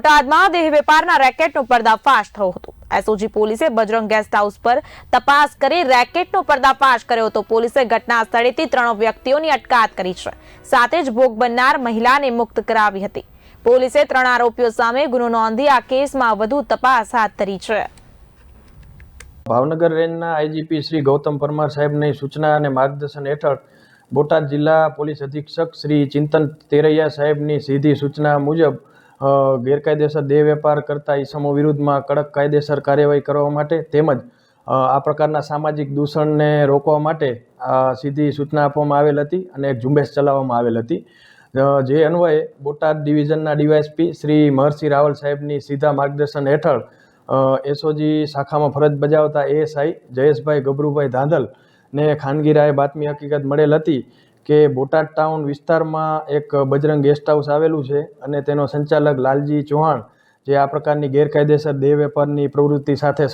બોટાદમાં દેહ વેપારના રેકેટનો પર્દાફાશ થયો હતો. એસઓજી પોલીસે બજરંગ ગેસ્ટ હાઉસ પર તપાસ કરી રેકેટનો પર્દાફાશ કર્યો હતો. પોલીસે ઘટના સ્થળેથી ત્રણ વ્યક્તિઓની અટકાયત કરી છે. સાથે જ ભોગ બનનાર મહિલાને મુક્ત કરાવી હતી. પોલીસે ત્રણ આરોપીઓ સામે ગુનો નોંધી આ કેસમાં વધુ તપાસ હાથ ધરી છે. ભાવનગર રેન્જના આઈજીપી શ્રી ગૌતમ પરમાર સાહેબની સૂચના અને માર્ગદર્શન હેઠળ બોટાદ જિલ્લા પોલીસ અધિક્ષક શ્રી ચિંતન તેરૈયા સાહેબની સીધી સૂચના મુજબ ગેરકાયદેસર દેહ વેપાર કરતા ઇસમો વિરુદ્ધમાં કડક કાયદેસર કાર્યવાહી કરવા માટે તેમજ આ પ્રકારના સામાજિક દૂષણને રોકવા માટે સીધી સૂચના આપવામાં આવેલ હતી અને એક ઝુંબેશ ચલાવવામાં આવેલ હતી. જે અન્વયે બોટાદ ડિવિઝનના ડીવાયએસપી શ્રી મહર્ષિ રાવલ સાહેબની સીધા માર્ગદર્શન હેઠળ એસઓજી શાખામાં ફરજ બજાવતા એએસઆઈ જયેશભાઈ ગભરુભાઈ ધાંધલ ને ખાનગી રાયે બાતમી હકીકત મળેલ હતી. કે બોટાદ ટાઉન વિસ્તારમાં એક બજરંગ ગેસ્ટ હાઉસ આવેલું છે અને તેનો સંચાલક લાલજી ચૌહાણ જે આ પ્રકારની ગેરકાયદેસર દેહ વેપારની પ્રવૃત્તિ સાથે